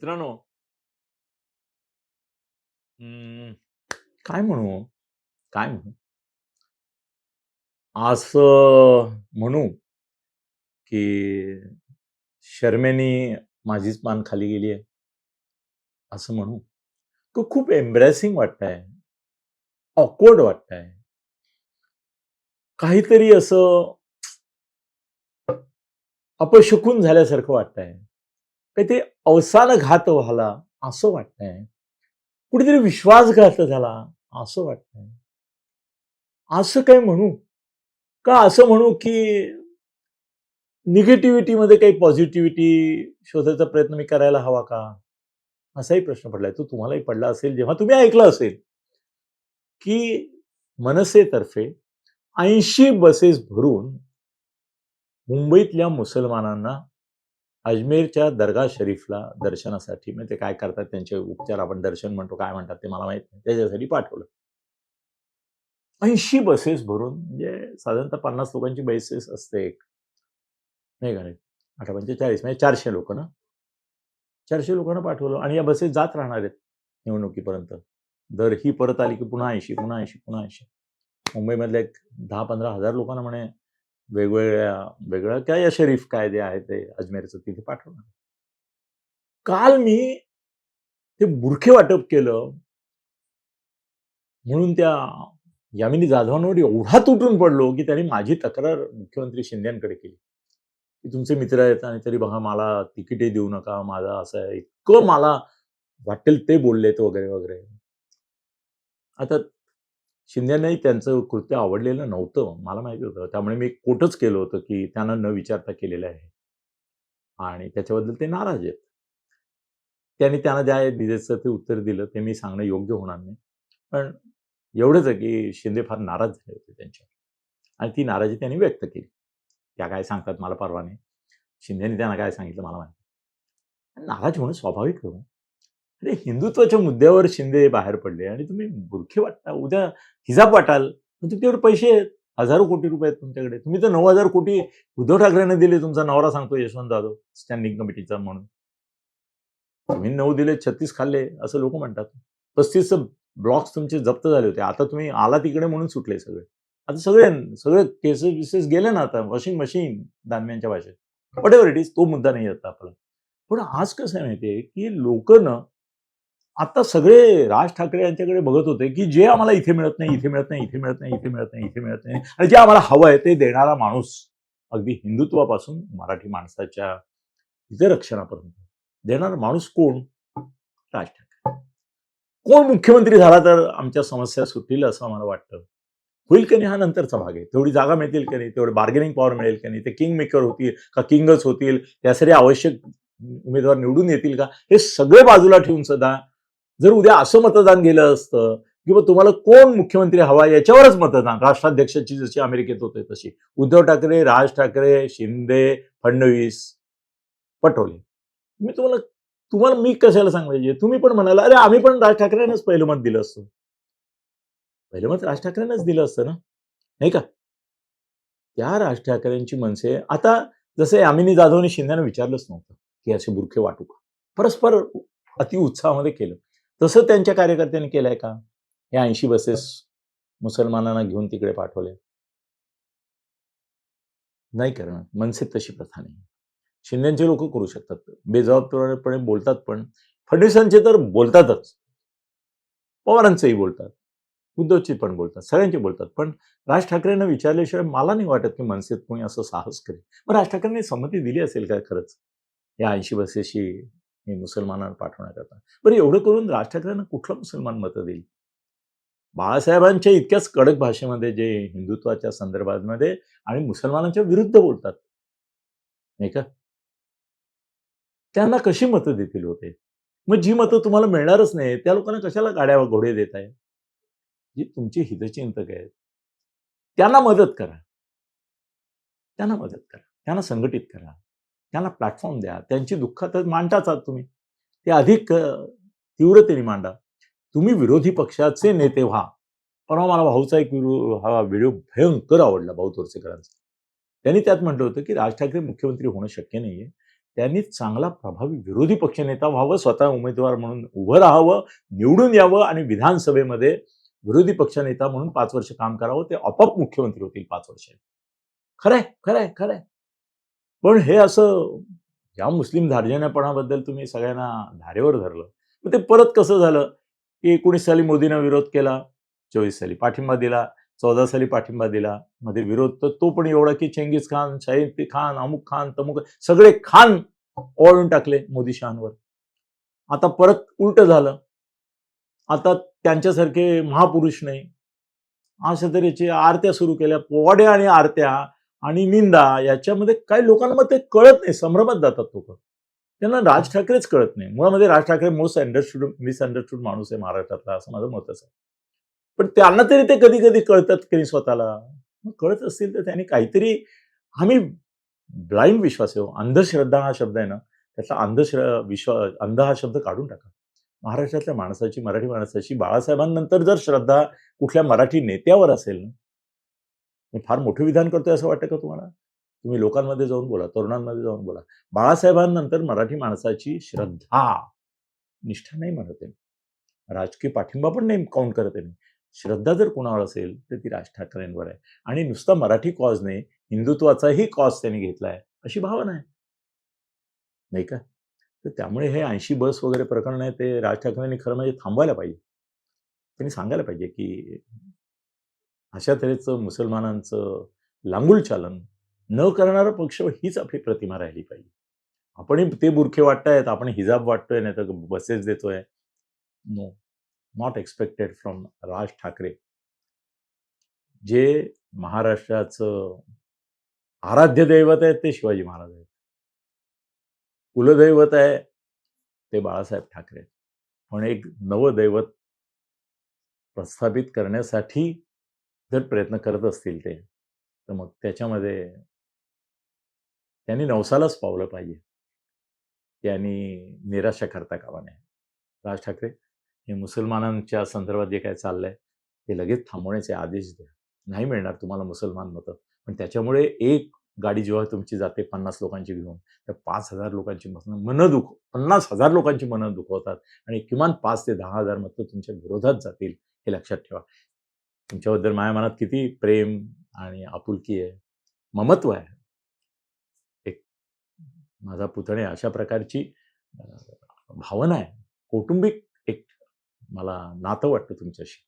मित्रांनो. अं, काय म्हणू? काय म्हणू? असं म्हणू की शर्मेनी माझीच मान खाली गेली आहे. असं म्हणू. तो खूप एम्ब्रेसिंग वाटतंय. ऑकवर्ड वाटतंय. काहीतरी असं अपशकून झाल्यासारखं वाटतंय. काहीतरी अवसानघात व्हायला असं वाटतंय. कुठेतरी विश्वासघात झाला असं वाटतंय. असं काय म्हणू? का असं म्हणू की निगेटिव्हिटीमध्ये काही पॉझिटिव्हिटी शोधायचा प्रयत्न मी करायला हवा का? असाही प्रश्न पडलाय. तो तुम्हालाही पडला असेल जेव्हा तुम्ही ऐकलं असेल की मनसेतर्फे ऐंशी बसेस भरून मुंबईतल्या मुसलमानांना अजमेरच्या दर्गा शरीफला दर्शनासाठी म्हणजे ते काय करतात त्यांचे उपचार आपण दर्शन म्हणतो काय म्हणतात ते मला माहीत नाही त्याच्यासाठी पाठवलं. ऐंशी बसेस भरून म्हणजे साधारणतः पन्नास लोकांची बसेस असते एक. नाही का नाही? आठ पंचेचाळीस म्हणजे चारशे लोक ना? चारशे लोकांना पाठवलं आणि या बसेस जात राहणार आहेत निवडणुकीपर्यंत. दर ही परत आली की पुन्हा ऐंशी पुन्हा ऐंशी पुन्हा ऐंशी. मुंबईमधल्या एक दहा पंधरा हजार लोकांना म्हणे वेगवेगळ्या वेगळ्या काय या शरीफ कायदे आहेत ते अजमेरचं तिथे पाठवणार? काल मी ते बुरखे वाटप केलं. म्हणून त्या यामिनी जाधवांवर एवढा तुटून पडलो की त्यांनी माझी तक्रार मुख्यमंत्री शिंदेकडे केली. की तुमचे मित्र आहेत आणि तरी बघा मला तिकिटे देऊ नका माझा असं आहे इतकं मला वाटेल ते बोललेत वगैरे वगैरे. आता शिंदेनाही त्यांचं कृत्य आवडलेलं नव्हतं मला माहिती होतं. त्यामुळे मी कोटच केलं होतं की त्यांना न विचारता केलेलं आहे. आणि त्याच्याबद्दल ते नाराज आहेत. त्यांनी त्यांना ज्या दिजेचं ते उत्तर दिलं ते मी सांगणं योग्य होणार नाही. पण एवढंच आहे की शिंदे फार नाराज झाले होते त्यांच्यावर. आणि ती नाराजी त्यांनी व्यक्त केली. त्या काय सांगतात मला परवा नाही. शिंदेने त्यांना काय सांगितलं मला माहिती नाराज होणं स्वाभाविक होतं अरे हिंदुत्वाच्या मुद्द्यावर शिंदे बाहेर पडले आणि तुम्ही बुरखे वाटता. उद्या हिजाब वाटाल पण तुमच्यावर पैसे आहेत. हजारो कोटी रुपये आहेत तुमच्याकडे. तुम्ही तर नऊ हजार कोटी उद्धव ठाकरेंना दिले तुमचा नवरा सांगतो यशवंत जाधव स्टँडिंग कमिटीचा म्हणून. तुम्ही नऊ दिले छत्तीस खाल्ले असं लोक म्हणतात. पस्तीस ब्लॉक्स तुमचे जप्त झाले होते. आता तुम्ही आला तिकडे म्हणून सुटले सगळे. आता सगळे सगळे केसेस बिसेस गेले ना आता वॉशिंग मशीन दानव्यांच्या भाषेत. वॉट एव्हर इट इज तो मुद्दा नाही आता आपला. पण आज कसं आहे माहितीये की लोक ना आता सगळे राज ठाकरे यांच्याकडे बघत होते की जे आम्हाला इथे मिळत नाही इथे मिळत नाही इथे मिळत नाही इथे मिळत नाही इथे मिळत नाही. आणि जे आम्हाला हवं आहे ते देणारा माणूस अगदी हिंदुत्वापासून मराठी माणसाच्या हितरक्षणापर्यंत देणारा माणूस कोण? राज ठाकरे. कोण मुख्यमंत्री झाला तर आमच्या समस्या सुटतील असं मला वाटतं. होईल की नाही हा नंतरचा भाग आहे. तेवढी जागा मिळतील की नाही? तेवढी बार्गेनिंग पॉवर मिळेल की नाही? ते किंग मेकर होतील का किंगच होतील? त्यासाठी आवश्यक उमेदवार निवडून येतील का? हे सगळे बाजूला ठेवून सुद्धा जर उद्या असं मतदान गेलं असतं किंवा तुम्हाला कोण मुख्यमंत्री हवा याच्यावरच मतदान राष्ट्राध्यक्षाची जशी अमेरिकेत होते तशी. उद्धव ठाकरे राज ठाकरे शिंदे फडणवीस पटोले. मी तुम्हाला तुम्हाला मी कशाला सांगायचे तुम्ही पण म्हणाला अरे आम्ही पण राज ठाकरेंनाच पहिलं मत दिलं असतं. पहिलं मत राज ठाकरेंनाच दिलं असतं ना? नाही का? त्या राज ठाकरेंची मनसे आता जसे यामिनी जाधवने शिंदेने विचारलंच नव्हतं की असे बुरखे वाटू का? परस्पर अतिउत्साहामध्ये केलं. तसं त्यांच्या कार्यकर्त्यांनी केलंय का? या ऐंशी बसेस मुसलमानांना घेऊन तिकडे पाठवले. नाही करणार. मनसेत तशी प्रथा नाही. शिंदेचे लोक करू शकतात. बेजबाबदारपणे बोलतात पण फडणवीसांचे तर बोलतातच. पवारांचेही बोलतात. उद्धवचे पण बोलतात. सगळ्यांचे बोलतात. पण राज ठाकरेंना विचारल्याशिवाय मला नाही वाटत की मनसेत कोणी असं साहस करेल. मग राज ठाकरेंनी संमती दिली असेल का खरंच? या ऐंशी बसेसशी हे मुसलमानांना पाठवण्याकरता बरं एवढं करून राज ठाकरेंना कुठलं मुसलमान मतं देईल? बाळासाहेबांच्या इतक्याच कडक भाषेमध्ये जे हिंदुत्वाच्या संदर्भामध्ये आणि मुसलमानांच्या विरुद्ध बोलतात. नाही का? त्यांना कशी मतं देतील होते मग जी मतं तुम्हाला मिळणारच नाही त्या लोकांना कशाला गाड्या घोडे देत आहे जी तुमची हितचिंतक आहेत. त्यांना मदत करा. त्यांना मदत करा. त्यांना संघटित करा. त्यांना प्लॅटफॉर्म द्या. त्यांची तर मांडताच आहात तुम्ही. ते अधिक तीव्रतेने मांडा. तुम्ही विरोधी पक्षाचे नेते व्हा. परवा मला भाऊचा एक हा व्हिडिओ भयंकर आवडला भाऊ तोरसेकरांचा. त्यांनी त्यात म्हटलं होतं की राज ठाकरे मुख्यमंत्री होणं शक्य नाहीये. त्यांनी चांगला प्रभावी विरोधी पक्षनेता व्हावं स्वतः उमेदवार म्हणून उभं राहावं निवडून यावं आणि विधानसभेमध्ये विरोधी पक्षनेता म्हणून पाच वर्ष काम करावं. ते आपोआप मुख्यमंत्री होतील पाच वर्ष खरंय खरंय खरंय. पण हे असं या मुस्लिम धार्जन्यपणाबद्दल तुम्ही सगळ्यांना धारेवर धरलं मग ते परत कसं झालं? की एकोणीस साली मोदीनं विरोध केला चोवीस साली पाठिंबा दिला चौदा साली पाठिंबा दिला मध्ये विरोध तर तो पण एवढा की चेंगीज खान शाहीद खान अमुक खान तमुक सगळे खान ओळून टाकले मोदी शहांवर. आता परत उलट झालं. आता त्यांच्यासारखे महापुरुष नाही. अशा तऱ्हेचे आरत्या सुरू केल्या पोवाड्या आणि आरत्या आणि निंदा याच्यामध्ये काही लोकांना ते कळत नाही. संभ्रमात जातात लोक. त्यांना राज ठाकरेच कळत नाही. मुळामध्ये Raj Thackeray most understood misunderstood माणूस आहे महाराष्ट्रातला असं माझं मतच आहे पण त्यांना तरी ते कधी कधी कळतात की स्वतःला. मग कळत असतील तर त्यांनी काहीतरी आम्ही ब्लाइंड विश्वास आहे हो. अंधश्रद्धा हा शब्द आहे ना त्यातला अंधश्र विश्वास अंध हा शब्द काढून टाका. महाराष्ट्रातल्या माणसाची मराठी माणसाची बाळासाहेबांनंतर जर श्रद्धा कुठल्या मराठी नेत्यावर असेल ना मी फार मोठं विधान करतोय असं वाटतं का तुम्हाला? तुम्ही लोकांमध्ये जाऊन बोला तरुणांमध्ये जाऊन बोला. बाळासाहेबांनंतर मराठी माणसाची श्रद्धा. निष्ठा नाही म्हणत आहे. राजकीय पाठिंबा पण नाही काउंट करत आहे. मी श्रद्धा जर कोणावर असेल तर ती राज ठाकरेंवर आहे. आणि नुसता मराठी कॉज नाही हिंदुत्वाचाही कॉज त्यांनी घेतलाय अशी भावना आहे. नाही का? तर त्यामुळे हे ऐंशी बस वगैरे प्रकरण आहे ते राज ठाकरेंनी खरं म्हणजे थांबवायला पाहिजे. त्यांनी सांगायला पाहिजे की अशा तऱ्हेचं मुसलमानांचं लांगुल चालन न करणारा पक्ष हीच आपली प्रतिमा राहिली पाहिजे. आपण ते बुरखे वाटतायत आपण हिजाब वाटतोय नाही तर बसेस देतोय. No not expected from Raj Thackeray. जे महाराष्ट्राचं आराध्य दैवत आहे ते शिवाजी महाराज आहेत. कुलदैवत आहे ते बाळासाहेब ठाकरे पण एक नवदैवत प्रस्थापित करण्यासाठी जर प्रयत्न करत असतील ते तर मग त्याच्यामध्ये त्यांनी नवसालाच पावलं पाहिजे. त्यांनी निराशा करता कामा नये. राज ठाकरे हे मुसलमानांच्या संदर्भात जे काय चाललंय ते लगेच थांबवण्याचे आदेश द्या. नाही मिळणार तुम्हाला मुसलमान मतं. पण त्याच्यामुळे एक गाडी जेव्हा तुमची जाते पन्नास लोकांची घेऊन तर पाच हजार लोकांची मतं मनं दुख पन्नास हजार लोकांची मनं दुखवतात आणि किमान पाच ते दहा हजार मतं तुमच्या विरोधात जातील हे लक्षात ठेवा. तुमच्याबद्दल माझ्या मनात किती प्रेम आणि आपुलकी आहे ममत्व आहे. एक माझा पुतणे अशा प्रकारची भावना आहे. कौटुंबिक एक मला नातं वाटतं तुमच्याशी.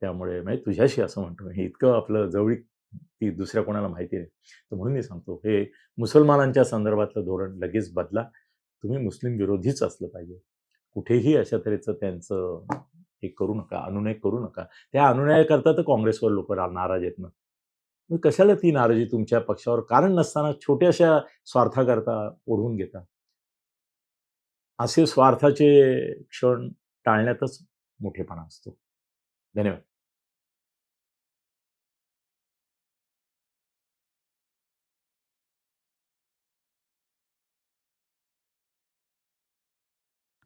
त्यामुळे म्हणजे तुझ्याशी असं म्हणतो. हे इतकं आपलं जवळीक ती दुसऱ्या कोणाला माहिती नाही. तर म्हणून मी सांगतो हे मुसलमानांच्या संदर्भातलं धोरण लगेच बदला. तुम्ही मुस्लिम विरोधीच असलं पाहिजे. कुठेही अशा तऱ्हेचं त्यांचं हे करू नका अनुनय करू नका. त्या अनुनयाकरता तर काँग्रेसवर लोक नाराज आहेत ना. मग कशाला ती नाराजी तुमच्या पक्षावर? कारण नसताना छोट्याशा स्वार्थाकरता ओढवून घेता. असे स्वार्थाचे क्षण टाळण्यातच मोठेपणा असतो. धन्यवाद.